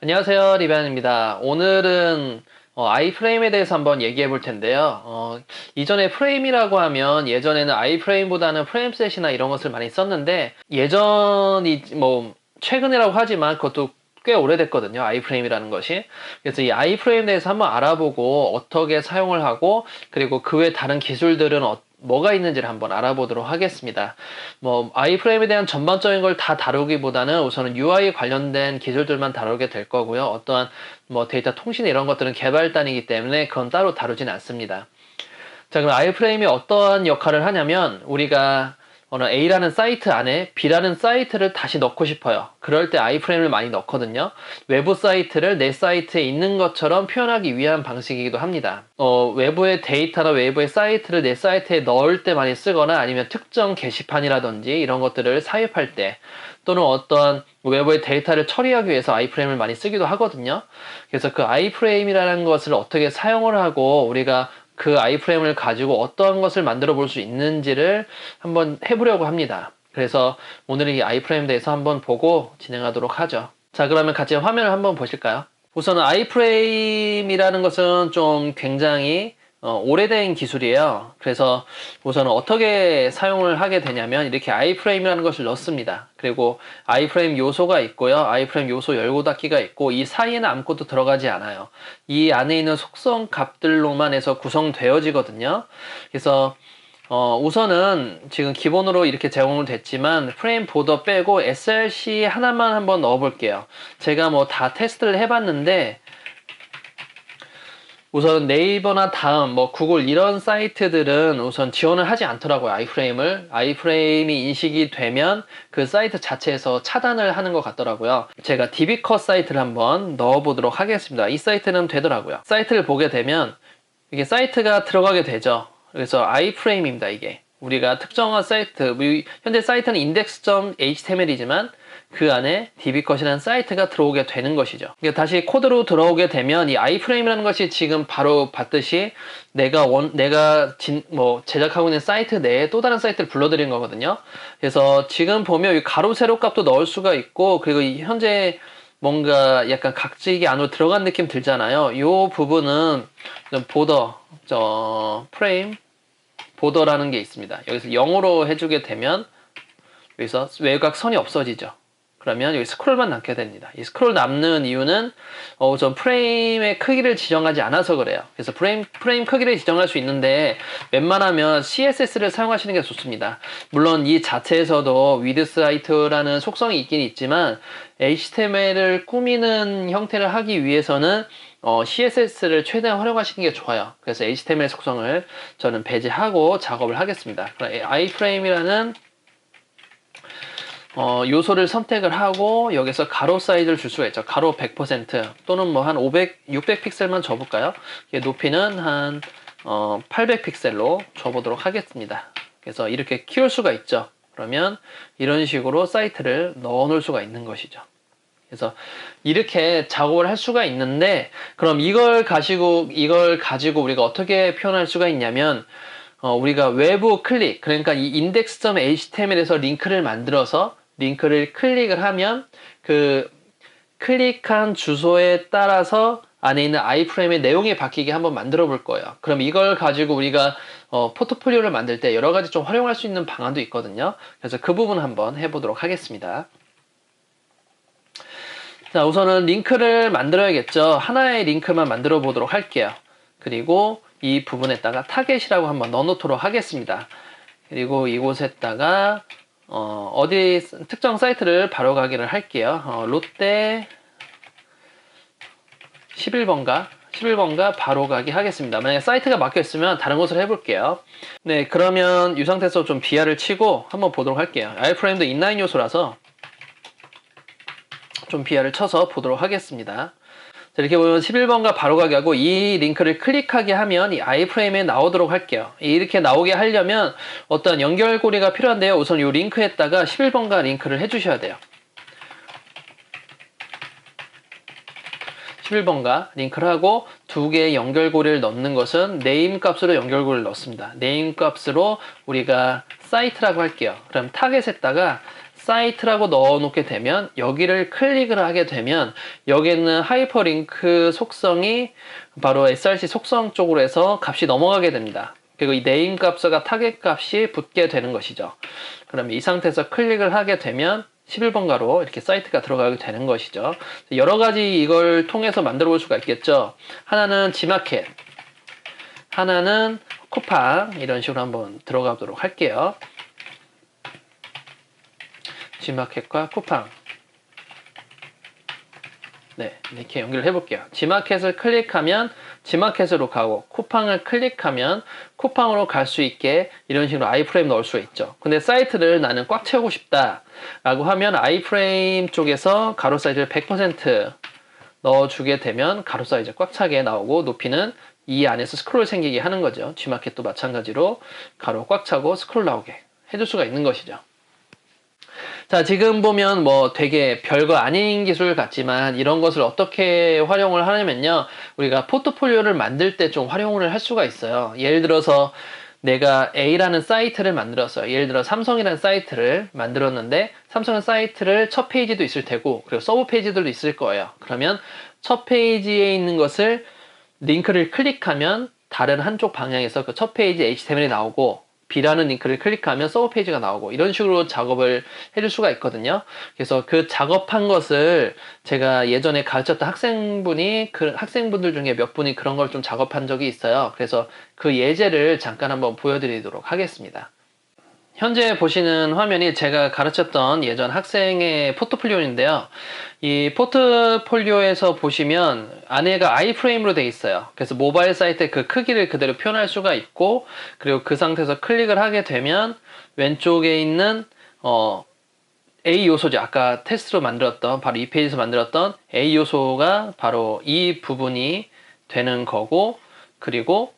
안녕하세요 리반입니다. 오늘은 어, 아이프레임에 대해서 한번 얘기해 볼 텐데요. 어, 이전에 프레임이라고 하면 예전에는 아이프레임보다는 프레임셋이나 이런 것을 많이 썼는데 예전이 뭐 최근이라고 하지만 그것도 꽤 오래됐거든요 아이프레임이라는 것이. 그래서 이 아이프레임에 대해서 한번 알아보고 어떻게 사용을 하고 그리고 그 외 다른 기술들은 어, 뭐가 있는지를 한번 알아보도록 하겠습니다. 뭐 아이프레임에 대한 전반적인 걸 다 다루기보다는 우선은 UI 관련된 기술들만 다루게 될 거고요. 어떠한 뭐 데이터 통신 이런 것들은 개발 단이기 때문에 그건 따로 다루진 않습니다. 자 그럼 아이프레임이 어떠한 역할을 하냐면 우리가 어느 A라는 사이트 안에 B라는 사이트를 다시 넣고 싶어요. 그럴 때 아이프레임을 많이 넣거든요. 외부 사이트를 내 사이트에 있는 것처럼 표현하기 위한 방식이기도 합니다. 어, 외부의 데이터나 외부의 사이트를 내 사이트에 넣을 때 많이 쓰거나 아니면 특정 게시판이라든지 이런 것들을 사입할 때 또는 어떤 외부의 데이터를 처리하기 위해서 아이프레임을 많이 쓰기도 하거든요. 그래서 그 아이프레임이라는 것을 어떻게 사용을 하고 우리가 그 아이프레임을 가지고 어떤 것을 만들어 볼 수 있는지를 한번 해보려고 합니다. 그래서 오늘은 이 아이프레임에 대해서 한번 보고 진행하도록 하죠. 자, 그러면 같이 화면을 한번 보실까요? 우선은 아이프레임이라는 것은 좀 굉장히 어, 오래된 기술이에요. 그래서 우선 어떻게 사용을 하게 되냐면 이렇게 아이프레임이라는 것을 넣습니다. 그리고 아이프레임 요소가 있고요. 아이프레임 요소 열고 닫기가 있고 이 사이에는 아무것도 들어가지 않아요. 이 안에 있는 속성 값들로만 해서 구성되어지거든요. 그래서 어, 우선은 지금 기본으로 이렇게 제공을 됐지만 프레임 보더 빼고 SRC 하나만 한번 넣어 볼게요. 제가 뭐 다 테스트를 해봤는데 우선 네이버나 다음 뭐 구글 이런 사이트들은 우선 지원을 하지 않더라고요 아이프레임을. 아이프레임이 인식이 되면 그 사이트 자체에서 차단을 하는 것 같더라고요. 제가 DB컷 사이트를 한번 넣어 보도록 하겠습니다. 이 사이트는 되더라고요. 사이트를 보게 되면 이게 사이트가 들어가게 되죠. 그래서 아이프레임입니다 이게. 우리가 특정한 사이트 현재 사이트는 index.html이지만 그 안에 db컷이라는 사이트가 들어오게 되는 것이죠. 그러니까 다시 코드로 들어오게 되면 이 iframe이라는 것이 지금 바로 봤듯이 내가 원 내가 진, 뭐 제작하고 있는 사이트 내에 또 다른 사이트를 불러들인 거거든요. 그래서 지금 보면 이 가로 세로 값도 넣을 수가 있고 그리고 현재 뭔가 약간 각지기 안으로 들어간 느낌 들잖아요. 이 부분은 보더, 저 프레임 보더라는 게 있습니다. 여기서 0으로 해주게 되면 여기서 외곽 선이 없어지죠. 그러면 여기 스크롤만 남게 됩니다. 이 스크롤 남는 이유는 어, 좀 프레임의 크기를 지정하지 않아서 그래요. 그래서 프레임, 프레임 크기를 지정할 수 있는데 웬만하면 CSS를 사용하시는 게 좋습니다. 물론 이 자체에서도 위드 사이트라는 속성이 있긴 있지만 HTML을 꾸미는 형태를 하기 위해서는 어, CSS를 최대한 활용하시는 게 좋아요. 그래서 HTML 속성을 저는 배제하고 작업을 하겠습니다. iframe이라는 어, 요소를 선택을 하고 여기서 가로 사이즈를 줄 수가 있죠. 가로 100% 또는 뭐 한 500, 600 픽셀만 줘볼까요? 높이는 한 어, 800 픽셀로 줘보도록 하겠습니다. 그래서 이렇게 키울 수가 있죠. 그러면 이런 식으로 사이트를 넣어 놓을 수가 있는 것이죠. 그래서 이렇게 작업을 할 수가 있는데 그럼 이걸 가지고 이걸 가지고 우리가 어떻게 표현할 수가 있냐면 어, 우리가 외부 클릭 그러니까 이 index.html에서 링크를 만들어서 링크를 클릭을 하면 그 클릭한 주소에 따라서 안에 있는 아이프레임의 내용이 바뀌게 한번 만들어 볼 거예요. 그럼 이걸 가지고 우리가 어, 포트폴리오를 만들 때 여러 가지 좀 활용할 수 있는 방안도 있거든요. 그래서 그 부분 한번 해보도록 하겠습니다. 자, 우선은 링크를 만들어야겠죠. 하나의 링크만 만들어 보도록 할게요. 그리고 이 부분에다가 타겟이라고 한번 넣어놓도록 하겠습니다. 그리고 이곳에다가 어, 어디 특정 사이트를 바로 가기를 할게요. 어, 롯데 11번가 11번가 바로 가기 하겠습니다. 만약에 사이트가 막혀 있으면 다른 곳을 해볼게요. 네, 그러면 이 상태에서 좀 비하를 치고 한번 보도록 할게요. 아이프레임도 인라인 요소라서 좀 비하를 쳐서 보도록 하겠습니다. 이렇게 보면 11번과 바로 가게 하고 이 링크를 클릭하게 하면 이 아이프레임에 나오도록 할게요. 이렇게 나오게 하려면 어떤 연결고리가 필요한데요. 우선 이 링크에다가 11번가 링크를 해주셔야 돼요. 11번가 링크를 하고 두 개의 연결고리를 넣는 것은 네임 값으로 연결고리를 넣습니다. 네임 값으로 우리가 사이트라고 할게요. 그럼 타겟에다가 사이트라고 넣어놓게 되면 여기를 클릭을 하게 되면 여기는 하이퍼링크 속성이 바로 src 속성 쪽으로 해서 값이 넘어가게 됩니다. 그리고 이 네임 값과 타겟 값이 붙게 되는 것이죠. 그럼 이 상태에서 클릭을 하게 되면 11번가로 이렇게 사이트가 들어가게 되는 것이죠. 여러 가지 이걸 통해서 만들어 볼 수가 있겠죠. 하나는 지마켓, 하나는 쿠팡 이런 식으로 한번 들어가도록 할게요. 지마켓과 쿠팡 네, 이렇게 연결을 해볼게요. 지마켓을 클릭하면 지마켓으로 가고 쿠팡을 클릭하면 쿠팡으로 갈 수 있게 이런 식으로 아이프레임 넣을 수가 있죠. 근데 사이트를 나는 꽉 채우고 싶다 라고 하면 아이프레임 쪽에서 가로 사이즈를 100% 넣어주게 되면 가로 사이즈 꽉 차게 나오고 높이는 이 안에서 스크롤 생기게 하는 거죠. G마켓도 마찬가지로 가로 꽉 차고 스크롤 나오게 해줄 수가 있는 것이죠. 자, 지금 보면 뭐 되게 별거 아닌 기술 같지만 이런 것을 어떻게 활용을 하냐면요. 우리가 포트폴리오를 만들 때 좀 활용을 할 수가 있어요. 예를 들어서 내가 A라는 사이트를 만들었어요. 예를 들어 삼성이라는 사이트를 만들었는데 삼성의 사이트를 첫 페이지도 있을 테고 그리고 서브 페이지들도 있을 거예요. 그러면 첫 페이지에 있는 것을 링크를 클릭하면 다른 한쪽 방향에서 그 첫 페이지 HTML이 나오고 B라는 링크를 클릭하면 서브 페이지가 나오고 이런 식으로 작업을 해줄 수가 있거든요. 그래서 그 작업한 것을 제가 예전에 가르쳤던 학생분이 그 학생분들 중에 몇 분이 그런 걸 좀 작업한 적이 있어요. 그래서 그 예제를 잠깐 한번 보여드리도록 하겠습니다. 현재 보시는 화면이 제가 가르쳤던 예전 학생의 포트폴리오인데요. 이 포트폴리오에서 보시면 안에가 아이프레임으로 되어 있어요. 그래서 모바일 사이트의 그 크기를 그대로 표현할 수가 있고 그리고 그 상태에서 클릭을 하게 되면 왼쪽에 있는 어, A 요소죠. 아까 테스트로 만들었던 바로 이 페이지에서 만들었던 A 요소가 바로 이 부분이 되는 거고 그리고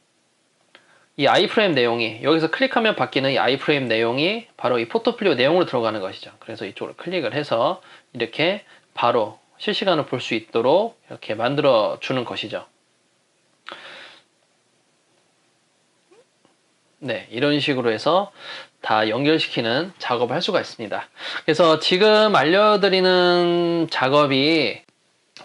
이 아이프레임 내용이 여기서 클릭하면 바뀌는 이 아이프레임 내용이 바로 이 포트폴리오 내용으로 들어가는 것이죠. 그래서 이쪽으로 클릭을 해서 이렇게 바로 실시간으로 볼 수 있도록 이렇게 만들어 주는 것이죠. 네, 이런 식으로 해서 다 연결시키는 작업을 할 수가 있습니다. 그래서 지금 알려드리는 작업이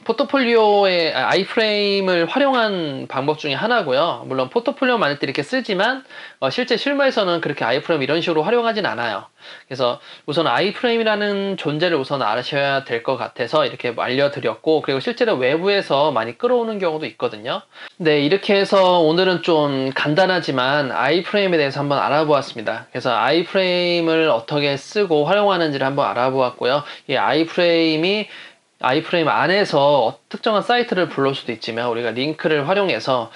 포트폴리오의 아이프레임을 활용한 방법 중에 하나고요. 물론 포트폴리오 만들 때 이렇게 쓰지만 어, 실제 실무에서는 그렇게 아이프레임 이런 식으로 활용하진 않아요. 그래서 우선 아이프레임이라는 존재를 우선 아셔야 될 것 같아서 이렇게 알려드렸고 그리고 실제로 외부에서 많이 끌어오는 경우도 있거든요. 네 이렇게 해서 오늘은 좀 간단하지만 아이프레임에 대해서 한번 알아보았습니다. 그래서 아이프레임을 어떻게 쓰고 활용하는지를 한번 알아보았고요. 이 아이프레임이 아이프레임 안에서 특정한 사이트를 불러올 수도 있지만 우리가 링크를 활용해서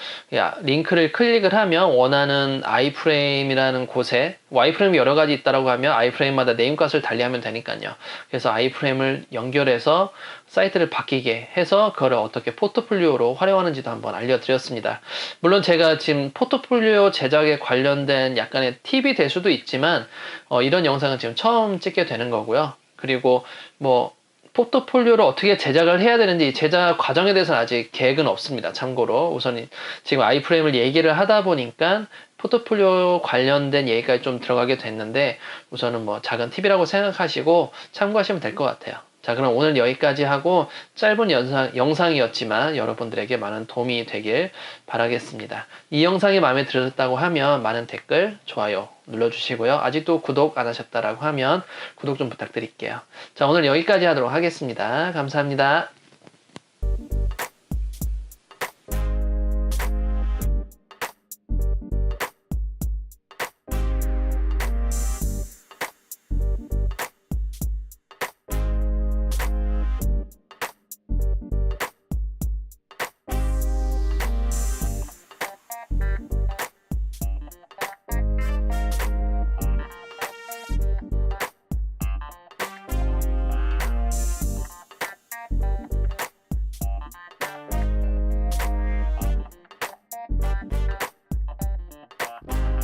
링크를 클릭을 하면 원하는 아이프레임이라는 곳에 와이프레임이 여러 가지 있다라고 하면 아이프레임마다 네임값을 달리하면 되니까요. 그래서 아이프레임을 연결해서 사이트를 바뀌게 해서 그거를 어떻게 포트폴리오로 활용하는지도 한번 알려드렸습니다. 물론 제가 지금 포트폴리오 제작에 관련된 약간의 팁이 될 수도 있지만 어, 이런 영상은 지금 처음 찍게 되는 거고요. 그리고 뭐 포트폴리오를 어떻게 제작을 해야 되는지 제작 과정에 대해서는 아직 계획은 없습니다. 참고로 우선 지금 아이프레임을 얘기를 하다 보니까 포트폴리오 관련된 얘기까지 좀 들어가게 됐는데 우선은 뭐 작은 팁이라고 생각하시고 참고하시면 될 것 같아요. 자, 그럼 오늘 여기까지 하고 짧은 영상, 영상이었지만 여러분들에게 많은 도움이 되길 바라겠습니다. 이 영상이 마음에 들었다고 하면 많은 댓글, 좋아요 눌러주시고요. 아직도 구독 안 하셨다라고 하면 구독 좀 부탁드릴게요. 자, 오늘 여기까지 하도록 하겠습니다. 감사합니다.